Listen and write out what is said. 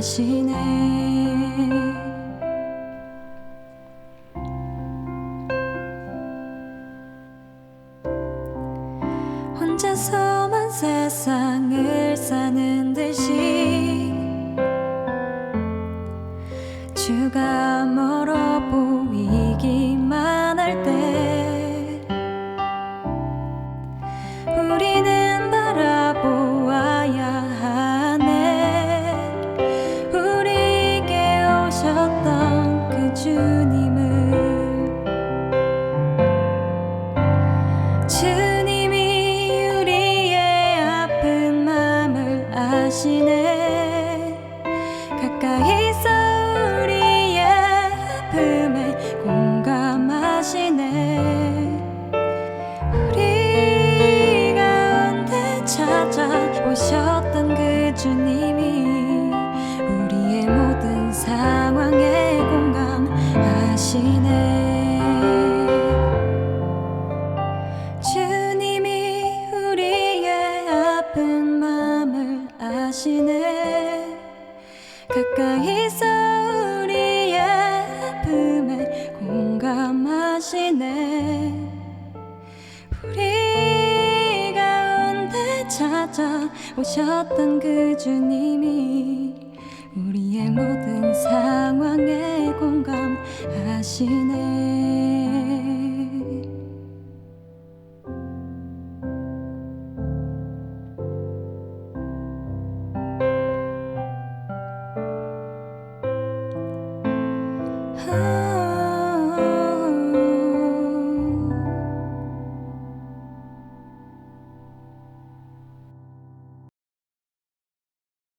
하시네. 혼자서만 세상을 아시네 아시네 가까이서 우리의 아픔에 공감하시네. 우리 가운데 찾아오셨던 그 주님이 우리의 모든 상황에 공감하시네 和